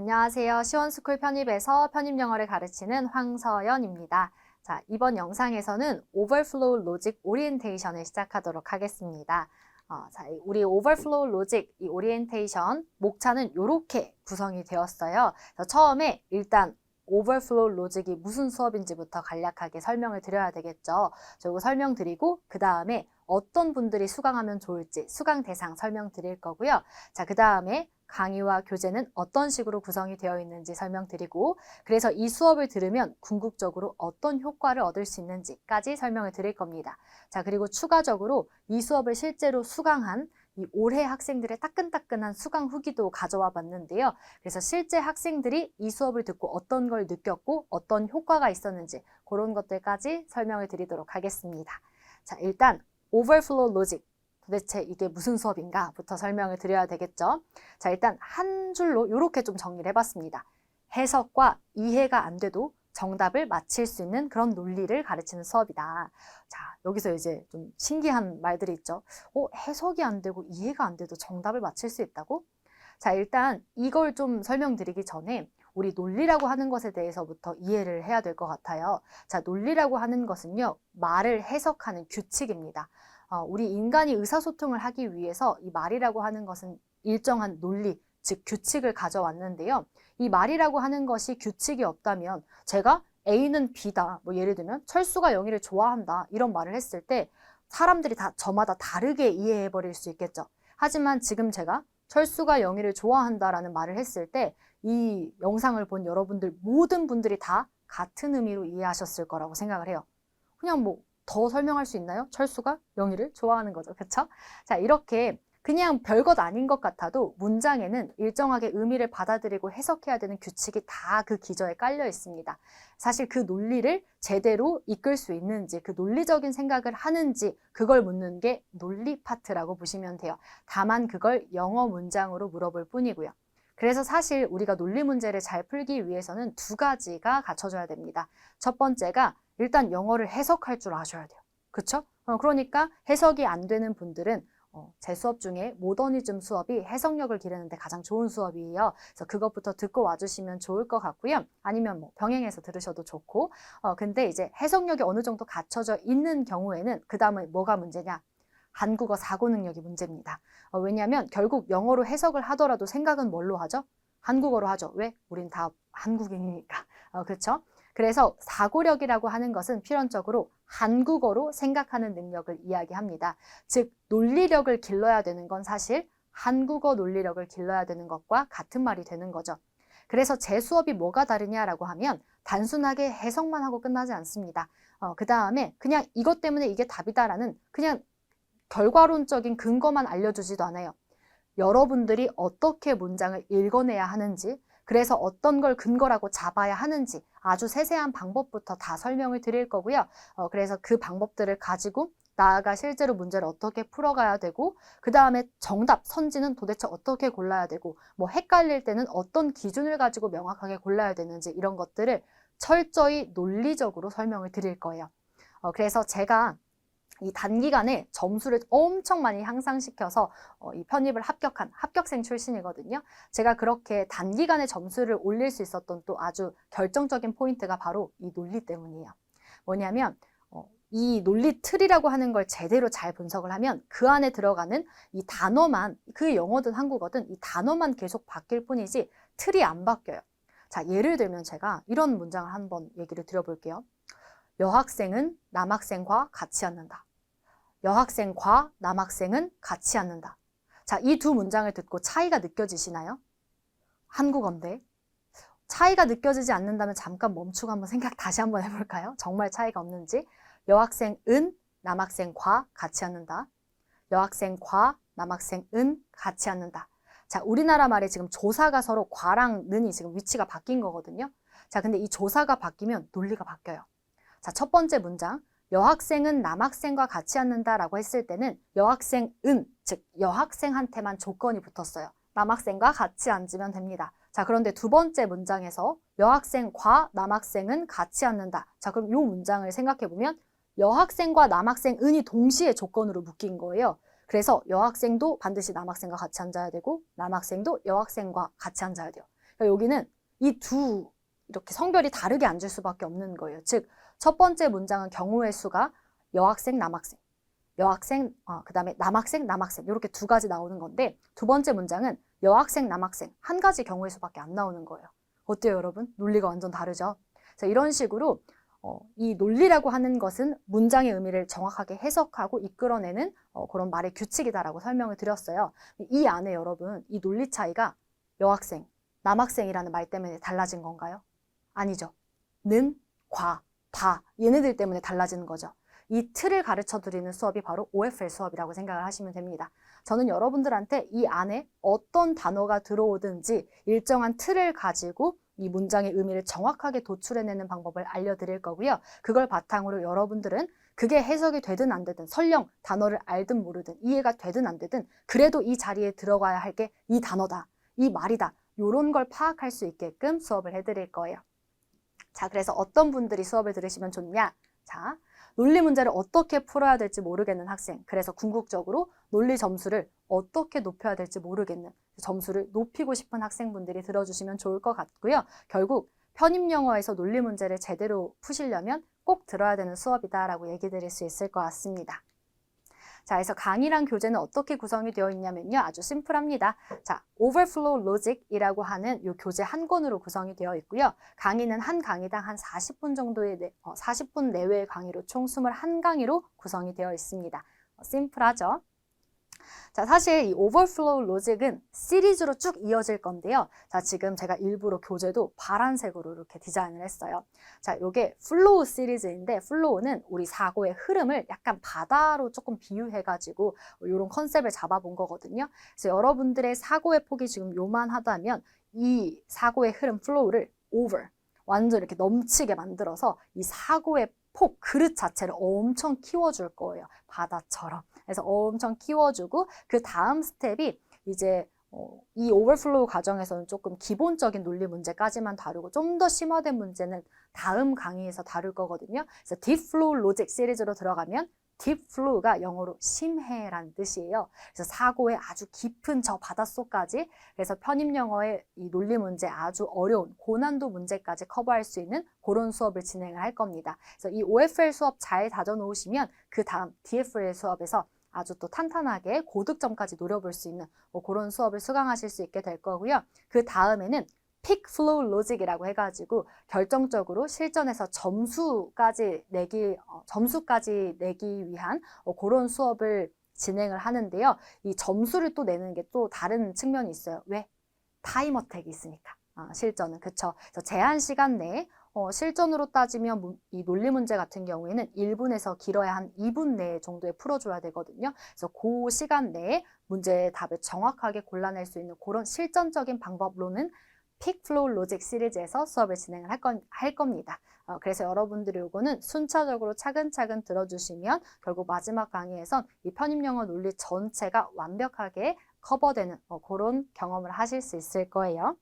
안녕하세요. 시원스쿨 편입에서 편입 영어를 가르치는 황서연입니다. 자, 이번 영상에서는 오버플로우 로직 오리엔테이션을 시작하도록 하겠습니다. 어, 자, 이 우리 오버플로우 로직 이 오리엔테이션 목차는 이렇게 구성이 되었어요. 처음에 일단 오버플로우 로직이 무슨 수업인지부터 간략하게 설명을 드려야 되겠죠. 저 이거 설명드리고 그 다음에 어떤 분들이 수강하면 좋을지 수강 대상 설명드릴 거고요. 자, 그 다음에 강의와 교재는 어떤 식으로 구성이 되어 있는지 설명드리고 그래서 이 수업을 들으면 궁극적으로 어떤 효과를 얻을 수 있는지까지 설명을 드릴 겁니다. 자, 그리고 추가적으로 이 수업을 실제로 수강한 이 올해 학생들의 따끈따끈한 수강 후기도 가져와 봤는데요. 그래서 실제 학생들이 이 수업을 듣고 어떤 걸 느꼈고 어떤 효과가 있었는지 그런 것들까지 설명을 드리도록 하겠습니다. 자, 일단 오버플로우 로직 도대체 이게 무슨 수업인가부터 설명을 드려야 되겠죠. 자, 일단 한 줄로 이렇게 좀 정리를 해봤습니다. 해석과 이해가 안 돼도 정답을 맞힐 수 있는 그런 논리를 가르치는 수업이다. 자, 여기서 이제 좀 신기한 말들이 있죠. 어, 해석이 안 되고 이해가 안 돼도 정답을 맞힐 수 있다고? 자, 일단 이걸 좀 설명드리기 전에 우리 논리라고 하는 것에 대해서부터 이해를 해야 될 것 같아요. 자, 논리라고 하는 것은요, 말을 해석하는 규칙입니다. 어, 우리 인간이 의사소통을 하기 위해서 이 말이라고 하는 것은 일정한 논리, 즉 규칙을 가져왔는데요. 이 말이라고 하는 것이 규칙이 없다면 제가 A는 B다. 뭐 예를 들면 철수가 영희를 좋아한다. 이런 말을 했을 때 사람들이 다 저마다 다르게 이해해 버릴 수 있겠죠. 하지만 지금 제가 철수가 영희를 좋아한다라는 말을 했을 때 이 영상을 본 여러분들 모든 분들이 다 같은 의미로 이해하셨을 거라고 생각을 해요. 그냥 뭐 더 설명할 수 있나요? 철수가 영희를 좋아하는 거죠. 그쵸? 자, 이렇게 그냥 별것 아닌 것 같아도 문장에는 일정하게 의미를 받아들이고 해석해야 되는 규칙이 다 그 기저에 깔려 있습니다. 사실 그 논리를 제대로 이끌 수 있는지, 그 논리적인 생각을 하는지, 그걸 묻는 게 논리 파트라고 보시면 돼요. 다만 그걸 영어 문장으로 물어볼 뿐이고요. 그래서 사실 우리가 논리 문제를 잘 풀기 위해서는 두 가지가 갖춰져야 됩니다. 첫 번째가 일단 영어를 해석할 줄 아셔야 돼요. 그쵸? 어, 그러니까 해석이 안 되는 분들은 어, 제 수업 중에 모더니즘 수업이 해석력을 기르는데 가장 좋은 수업이에요. 그래서 그것부터 듣고 와주시면 좋을 것 같고요. 아니면 뭐 병행해서 들으셔도 좋고. 어, 근데 이제 해석력이 어느 정도 갖춰져 있는 경우에는 그 다음에 뭐가 문제냐? 한국어 사고 능력이 문제입니다. 어, 왜냐하면 결국 영어로 해석을 하더라도 생각은 뭘로 하죠? 한국어로 하죠. 왜? 우린 다 한국인이니까. 어, 그렇죠? 그래서 사고력이라고 하는 것은 필연적으로 한국어로 생각하는 능력을 이야기합니다. 즉 논리력을 길러야 되는 건 사실 한국어 논리력을 길러야 되는 것과 같은 말이 되는 거죠. 그래서 제 수업이 뭐가 다르냐라고 하면 단순하게 해석만 하고 끝나지 않습니다. 어, 그 다음에 그냥 이것 때문에 이게 답이다라는 그냥 결과론적인 근거만 알려주지도 않아요. 여러분들이 어떻게 문장을 읽어내야 하는지, 그래서 어떤 걸 근거라고 잡아야 하는지 아주 세세한 방법부터 다 설명을 드릴 거고요. 어, 그래서 그 방법들을 가지고 나아가 실제로 문제를 어떻게 풀어가야 되고 그 다음에 정답, 선지는 도대체 어떻게 골라야 되고 뭐 헷갈릴 때는 어떤 기준을 가지고 명확하게 골라야 되는지 이런 것들을 철저히 논리적으로 설명을 드릴 거예요. 어, 그래서 제가 이 단기간에 점수를 엄청 많이 향상시켜서 어, 이 편입을 합격한 합격생 출신이거든요. 제가 그렇게 단기간에 점수를 올릴 수 있었던 또 아주 결정적인 포인트가 바로 이 논리 때문이에요. 뭐냐면 어, 이 논리 틀이라고 하는 걸 제대로 잘 분석을 하면 그 안에 들어가는 이 단어만 그 영어든 한국어든 이 단어만 계속 바뀔 뿐이지 틀이 안 바뀌어요. 자, 예를 들면 제가 이런 문장을 한번 얘기를 드려볼게요. 여학생은 남학생과 같이 앉는다. 여학생과 남학생은 같이 앉는다. 자, 이 두 문장을 듣고 차이가 느껴지시나요? 한국어인데. 차이가 느껴지지 않는다면 잠깐 멈추고 한번 생각 다시 한번 해볼까요? 정말 차이가 없는지. 여학생은 남학생과 같이 앉는다. 여학생과 남학생은 같이 앉는다. 자, 우리나라 말에 지금 조사가 서로 과랑 는이 지금 위치가 바뀐 거거든요. 자, 근데 이 조사가 바뀌면 논리가 바뀌어요. 자, 첫 번째 문장. 여학생은 남학생과 같이 앉는다라고 했을 때는 여학생은, 즉 여학생한테만 조건이 붙었어요. 남학생과 같이 앉으면 됩니다. 자, 그런데 두 번째 문장에서 여학생과 남학생은 같이 앉는다. 자, 그럼 이 문장을 생각해 보면 여학생과 남학생은이 동시에 조건으로 묶인 거예요. 그래서 여학생도 반드시 남학생과 같이 앉아야 되고 남학생도 여학생과 같이 앉아야 돼요. 그러니까 여기는 이 두 이렇게 성별이 다르게 앉을 수밖에 없는 거예요. 즉, 첫 번째 문장은 경우의 수가 여학생, 남학생, 여학생, 어, 그 다음에 남학생, 남학생 이렇게 두 가지 나오는 건데 두 번째 문장은 여학생, 남학생 한 가지 경우의 수밖에 안 나오는 거예요. 어때요, 여러분? 논리가 완전 다르죠? 자, 이런 식으로 어, 이 논리라고 하는 것은 문장의 의미를 정확하게 해석하고 이끌어내는 어, 그런 말의 규칙이다라고 설명을 드렸어요. 이 안에 여러분, 이 논리 차이가 여학생, 남학생이라는 말 때문에 달라진 건가요? 아니죠. 는, 과, 다 얘네들 때문에 달라지는 거죠. 이 틀을 가르쳐 드리는 수업이 바로 OFL 수업이라고 생각을 하시면 됩니다. 저는 여러분들한테 이 안에 어떤 단어가 들어오든지 일정한 틀을 가지고 이 문장의 의미를 정확하게 도출해내는 방법을 알려드릴 거고요. 그걸 바탕으로 여러분들은 그게 해석이 되든 안 되든 설령 단어를 알든 모르든 이해가 되든 안 되든 그래도 이 자리에 들어가야 할 게 이 단어다, 이 말이다 요런 걸 파악할 수 있게끔 수업을 해드릴 거예요. 자, 그래서 어떤 분들이 수업을 들으시면 좋냐? 자, 논리 문제를 어떻게 풀어야 될지 모르겠는 학생. 그래서 궁극적으로 논리 점수를 어떻게 높여야 될지 모르겠는 점수를 높이고 싶은 학생분들이 들어주시면 좋을 것 같고요. 결국 편입 영어에서 논리 문제를 제대로 푸시려면 꼭 들어야 되는 수업이다라고 얘기 드릴 수 있을 것 같습니다. 자, 그래서 강의랑 교재는 어떻게 구성이 되어 있냐면요. 아주 심플합니다. 자, Overflow Logic이라고 하는 이 교재 한 권으로 구성이 되어 있고요. 강의는 한 강의당 한 40분 정도의, 내, 어, 40분 내외의 강의로 총 21강의로 구성이 되어 있습니다. 어, 심플하죠? 자, 사실 이 오버플로우 로직은 시리즈로 쭉 이어질 건데요. 자, 지금 제가 일부러 교재도 파란색으로 이렇게 디자인을 했어요. 자, 요게 플로우 시리즈인데 플로우는 우리 사고의 흐름을 약간 바다로 조금 비유해가지고 이런 컨셉을 잡아본 거거든요. 그래서 여러분들의 사고의 폭이 지금 요만하다면 이 사고의 흐름 플로우를 over 완전 이렇게 넘치게 만들어서 이 사고의 폭 그릇 자체를 엄청 키워줄 거예요. 바다처럼. 그래서 엄청 키워주고 그 다음 스텝이 이제 어, 이 오버플로우 과정에서는 조금 기본적인 논리 문제까지만 다루고 좀 더 심화된 문제는 다음 강의에서 다룰 거거든요. 그래서 딥플로우 로직 시리즈로 들어가면 딥플로우가 영어로 심해라는 뜻이에요. 그래서 사고의 아주 깊은 저 바닷속까지 그래서 편입 영어의 이 논리 문제 아주 어려운 고난도 문제까지 커버할 수 있는 그런 수업을 진행을 할 겁니다. 그래서 이 OFL 수업 잘 다져 놓으시면 그 다음 DFL 수업에서 아주 또 탄탄하게 고득점까지 노려볼 수 있는 뭐 그런 수업을 수강하실 수 있게 될 거고요. 그 다음에는 픽 플로우 로직이라고 해가지고 결정적으로 실전에서 점수까지 내기 어, 점수까지 내기 위한 어, 그런 수업을 진행을 하는데요. 이 점수를 또 내는 게 또 다른 측면이 있어요. 왜? 타임어택이 있으니까. 아, 실전은 그쵸. 그래서 제한 시간 내에 어, 실전으로 따지면 문, 이 논리 문제 같은 경우에는 1분에서 길어야 한 2분 내에 정도에 풀어줘야 되거든요. 그래서 그 시간 내에 문제의 답을 정확하게 골라낼 수 있는 그런 실전적인 방법로는 픽플로우 로직 시리즈에서 수업을 진행을 할, 건, 할 겁니다. 어, 그래서 여러분들이 이거는 순차적으로 차근차근 들어주시면 결국 마지막 강의에선 이 편입영어 논리 전체가 완벽하게 커버되는 어, 그런 경험을 하실 수 있을 거예요.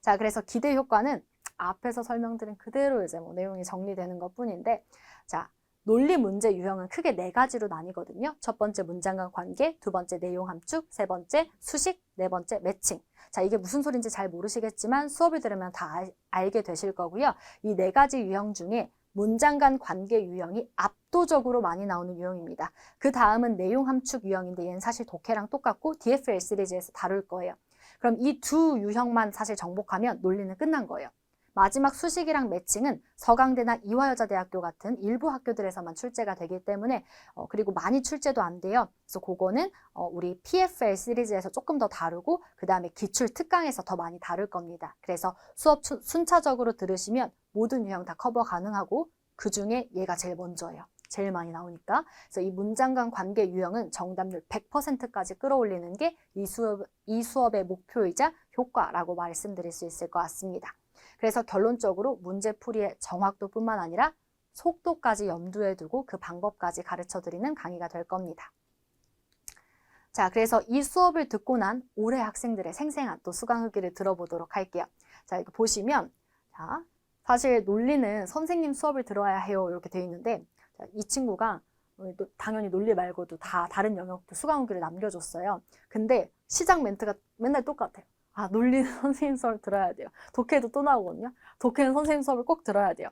자, 그래서 기대 효과는 앞에서 설명드린 그대로 이제 뭐 내용이 정리되는 것 뿐인데, 자, 논리 문제 유형은 크게 네 가지로 나뉘거든요. 첫 번째 문장과 관계, 두 번째 내용 함축, 세 번째 수식, 네 번째 매칭. 자, 이게 무슨 소린지 잘 모르시겠지만 수업을 들으면 다 알, 알게 되실 거고요. 이 네 가지 유형 중에 문장 간 관계 유형이 압도적으로 많이 나오는 유형입니다. 그 다음은 내용 함축 유형인데 얘는 사실 독해랑 똑같고 DFL 시리즈에서 다룰 거예요. 그럼 이 두 유형만 사실 정복하면 논리는 끝난 거예요. 마지막 수식이랑 매칭은 서강대나 이화여자대학교 같은 일부 학교들에서만 출제가 되기 때문에 어, 그리고 많이 출제도 안 돼요. 그래서 그거는 어, 우리 PFL 시리즈에서 조금 더 다루고 그 다음에 기출 특강에서 더 많이 다룰 겁니다. 그래서 수업 순차적으로 들으시면 모든 유형 다 커버 가능하고 그 중에 얘가 제일 먼저예요. 제일 많이 나오니까. 그래서 이 문장 간 관계 유형은 정답률 100%까지 끌어올리는 게 이 수업, 이 수업의 목표이자 효과라고 말씀드릴 수 있을 것 같습니다. 그래서 결론적으로 문제풀이의 정확도뿐만 아니라 속도까지 염두에 두고 그 방법까지 가르쳐 드리는 강의가 될 겁니다. 자, 그래서 이 수업을 듣고 난 올해 학생들의 생생한 또 수강 후기를 들어보도록 할게요. 자, 이거 보시면, 자, 사실 논리는 선생님 수업을 들어야 해요. 이렇게 되어 있는데, 자, 이 친구가 또 당연히 논리 말고도 다 다른 영역도 수강 후기를 남겨줬어요. 근데 시작 멘트가 맨날 똑같아요. 아, 논리는 선생님 수업을 들어야 돼요. 독해도 또 나오거든요. 독해는 선생님 수업을 꼭 들어야 돼요.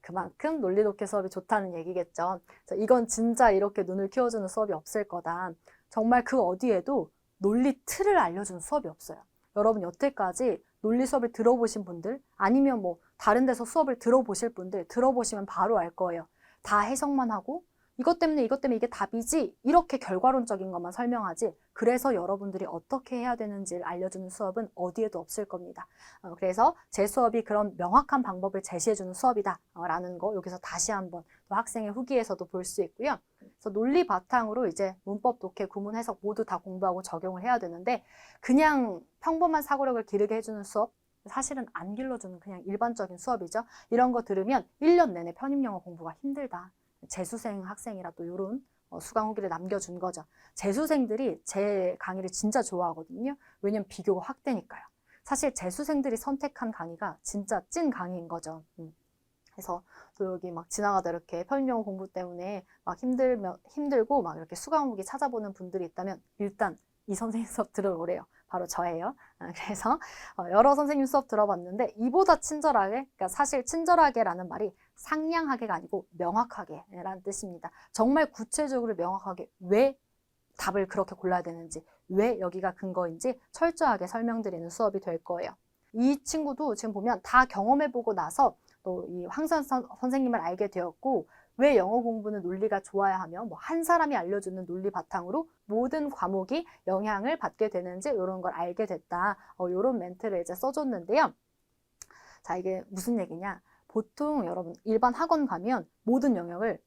그만큼 논리 독해 수업이 좋다는 얘기겠죠. 이건 진짜 이렇게 눈을 키워주는 수업이 없을 거다. 정말 그 어디에도 논리 틀을 알려주는 수업이 없어요. 여러분 여태까지 논리 수업을 들어보신 분들 아니면 뭐 다른 데서 수업을 들어보실 분들 들어보시면 바로 알 거예요. 다 해석만 하고 이것 때문에 이것 때문에 이게 답이지 이렇게 결과론적인 것만 설명하지 그래서 여러분들이 어떻게 해야 되는지를 알려주는 수업은 어디에도 없을 겁니다. 어, 그래서 제 수업이 그런 명확한 방법을 제시해주는 수업이다 어, 라는 거 여기서 다시 한번 또 학생의 후기에서도 볼 수 있고요. 그래서 논리 바탕으로 이제 문법, 독해, 구문, 해석 모두 다 공부하고 적용을 해야 되는데 그냥 평범한 사고력을 기르게 해주는 수업 사실은 안 길러주는 그냥 일반적인 수업이죠. 이런 거 들으면 1년 내내 편입 영어 공부가 힘들다. 재수생 학생이라 또 이런 수강 후기를 남겨준 거죠. 재수생들이 제 강의를 진짜 좋아하거든요. 왜냐면 비교가 확 되니까요. 사실 재수생들이 선택한 강의가 진짜 찐 강의인 거죠. 음. 그래서 또 여기 막 지나가다 이렇게 편입영어 공부 때문에 막 힘들면 힘들고 막 이렇게 수강 후기 찾아보는 분들이 있다면 일단 이 선생님 수업 들어오래요. 바로 저예요. 아, 그래서 어, 여러 선생님 수업 들어봤는데 이보다 친절하게, 그러니까 사실 친절하게라는 말이 상냥하게가 아니고 명확하게라는 뜻입니다. 정말 구체적으로 명확하게 왜 답을 그렇게 골라야 되는지, 왜 여기가 근거인지 철저하게 설명드리는 수업이 될 거예요. 이 친구도 지금 보면 다 경험해보고 나서 또 이 황선 선생님을 알게 되었고 왜 영어 공부는 논리가 좋아야 하며 뭐 한 사람이 알려주는 논리 바탕으로 모든 과목이 영향을 받게 되는지 이런 걸 알게 됐다. 어, 이런 멘트를 이제 써줬는데요. 자 이게 무슨 얘기냐? 보통 여러분 일반 학원 가면 모든 영역을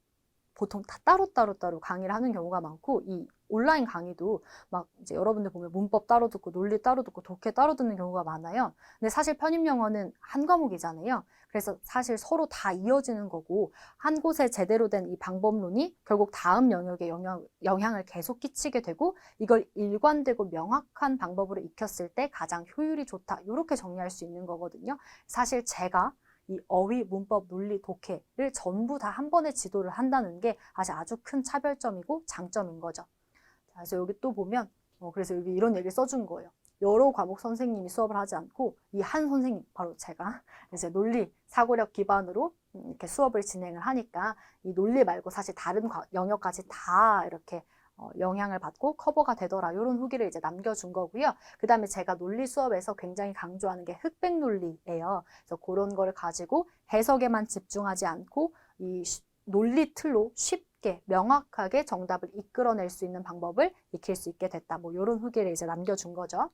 보통 다 따로따로 따로 강의를 하는 경우가 많고 이 온라인 강의도 막 이제 여러분들 보면 문법 따로 듣고 논리 따로 듣고 독해 따로 듣는 경우가 많아요. 근데 사실 편입 영어는 한 과목이잖아요. 그래서 사실 서로 다 이어지는 거고 한 곳에 제대로 된 이 방법론이 결국 다음 영역에 영향, 영향을 계속 끼치게 되고 이걸 일관되고 명확한 방법으로 익혔을 때 가장 효율이 좋다. 이렇게 정리할 수 있는 거거든요. 사실 제가 이 어휘, 문법, 논리, 독해를 전부 다 한 번에 지도를 한다는 게 아주 아주 큰 차별점이고 장점인 거죠. 자, 그래서 여기 또 보면 어, 그래서 여기 이런 얘기를 써준 거예요. 여러 과목 선생님이 수업을 하지 않고 이 한 선생님 바로 제가 이제 논리 사고력 기반으로 음, 이렇게 수업을 진행을 하니까 이 논리 말고 사실 다른 영역까지 다 이렇게 어, 영향을 받고 커버가 되더라 이런 후기를 이제 남겨준 거고요. 그 다음에 제가 논리 수업에서 굉장히 강조하는 게 흑백 논리예요. 그래서 그런 걸 가지고 해석에만 집중하지 않고 이 논리 틀로 쉽게 명확하게 정답을 이끌어낼 수 있는 방법을 익힐 수 있게 됐다. 뭐 이런 후기를 이제 남겨준 거죠.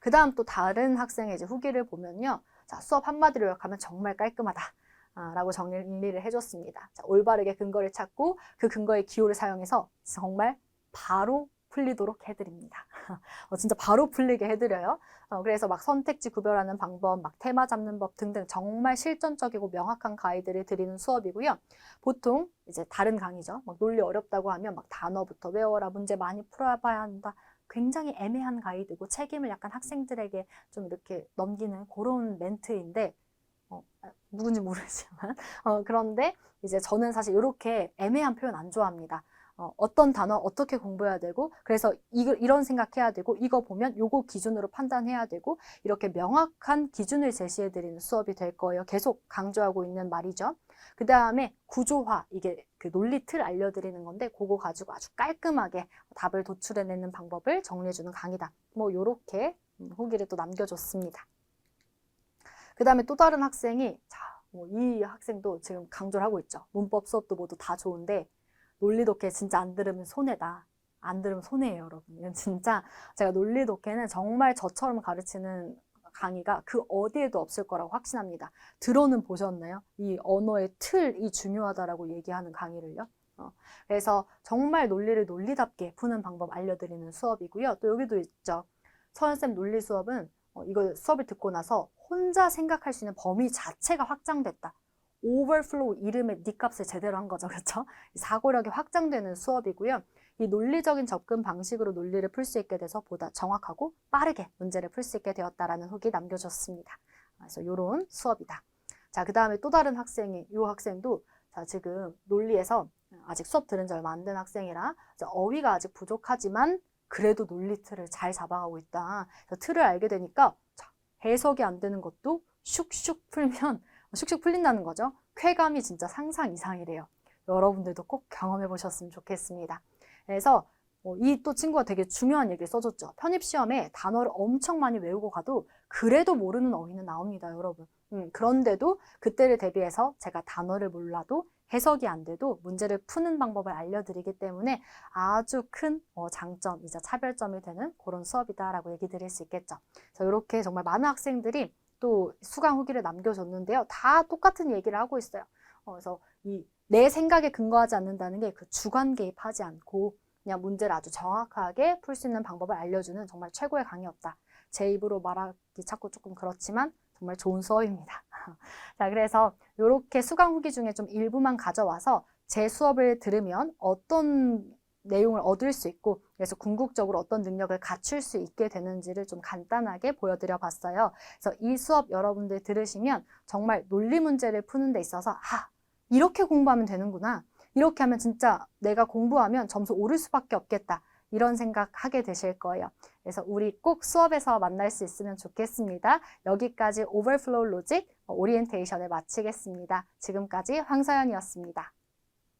그 다음 또 다른 학생의 이제 후기를 보면요. 자, 수업 한마디로 요약하면 정말 깔끔하다. 아, 라고 정리를 해줬습니다. 자, 올바르게 근거를 찾고 그 근거의 기호를 사용해서 정말 바로 풀리도록 해드립니다. 어, 진짜 바로 풀리게 해드려요. 어, 그래서 막 선택지 구별하는 방법, 막 테마 잡는 법 등등 정말 실전적이고 명확한 가이드를 드리는 수업이고요. 보통 이제 다른 강의죠. 막 논리 어렵다고 하면 막 단어부터 외워라, 문제 많이 풀어봐야 한다. 굉장히 애매한 가이드고 책임을 약간 학생들에게 좀 이렇게 넘기는 그런 멘트인데 어, 누군지 모르지만 어, 그런데 이제 저는 사실 이렇게 애매한 표현 안 좋아합니다. 어, 어떤 단어 어떻게 공부해야 되고 그래서 이거, 이런 생각해야 되고 이거 보면 요거 기준으로 판단해야 되고 이렇게 명확한 기준을 제시해 드리는 수업이 될 거예요. 계속 강조하고 있는 말이죠. 그 다음에 구조화 이게 그 논리 틀 알려드리는 건데 그거 가지고 아주 깔끔하게 답을 도출해내는 방법을 정리해주는 강의다. 뭐 요렇게 음, 후기를 또 남겨줬습니다. 그 다음에 또 다른 학생이 자, 뭐 이 학생도 지금 강조를 하고 있죠. 문법 수업도 모두 다 좋은데 논리 독해 진짜 안 들으면 손해다. 안 들으면 손해예요, 여러분. 이건 진짜 제가 논리 독해는 정말 저처럼 가르치는 강의가 그 어디에도 없을 거라고 확신합니다. 들어는 보셨나요? 이 언어의 틀이 중요하다라고 얘기하는 강의를요. 어, 그래서 정말 논리를 논리답게 푸는 방법 알려드리는 수업이고요. 또 여기도 있죠. 서현쌤 논리 수업은 어, 이거 수업을 듣고 나서 혼자 생각할 수 있는 범위 자체가 확장됐다. 오버플로우 이름의 니 값을 제대로 한 거죠. 그렇죠? 사고력이 확장되는 수업이고요. 이 논리적인 접근 방식으로 논리를 풀 수 있게 돼서 보다 정확하고 빠르게 문제를 풀 수 있게 되었다라는 후기 남겨줬습니다. 그래서 이런 수업이다. 자, 그 다음에 또 다른 학생이, 이 학생도 자, 지금 논리에서 아직 수업 들은 지 얼마 안 된 학생이라 어휘가 아직 부족하지만 그래도 논리 틀을 잘 잡아가고 있다. 틀을 알게 되니까 자, 해석이 안 되는 것도 슉슉 풀면 슉슉 풀린다는 거죠. 쾌감이 진짜 상상 이상이래요. 여러분들도 꼭 경험해 보셨으면 좋겠습니다. 그래서 어, 이또 친구가 되게 중요한 얘기를 써줬죠. 편입시험에 단어를 엄청 많이 외우고 가도 그래도 모르는 어휘는 나옵니다, 여러분. 음, 그런데도 그때를 대비해서 제가 단어를 몰라도 해석이 안 돼도 문제를 푸는 방법을 알려드리기 때문에 아주 큰 어, 장점이자 차별점이 되는 그런 수업이다라고 얘기 드릴 수 있겠죠. 그래서 이렇게 정말 많은 학생들이 또 수강 후기를 남겨줬는데요. 다 똑같은 얘기를 하고 있어요. 어, 그래서 이 내 생각에 근거하지 않는다는 게 그 주관 개입하지 않고 그냥 문제를 아주 정확하게 풀 수 있는 방법을 알려주는 정말 최고의 강의였다. 제 입으로 말하기 찾고 조금 그렇지만 정말 좋은 수업입니다. 자, 그래서 이렇게 수강 후기 중에 좀 일부만 가져와서 제 수업을 들으면 어떤 내용을 얻을 수 있고 그래서 궁극적으로 어떤 능력을 갖출 수 있게 되는지를 좀 간단하게 보여드려 봤어요. 그래서 이 수업 여러분들 들으시면 정말 논리 문제를 푸는 데 있어서 아, 이렇게 공부하면 되는구나. 이렇게 하면 진짜 내가 공부하면 점수 오를 수밖에 없겠다. 이런 생각 하게 되실 거예요. 그래서 우리 꼭 수업에서 만날 수 있으면 좋겠습니다. 여기까지 오버플로우 로직 오리엔테이션을 마치겠습니다. 지금까지 황서연이었습니다.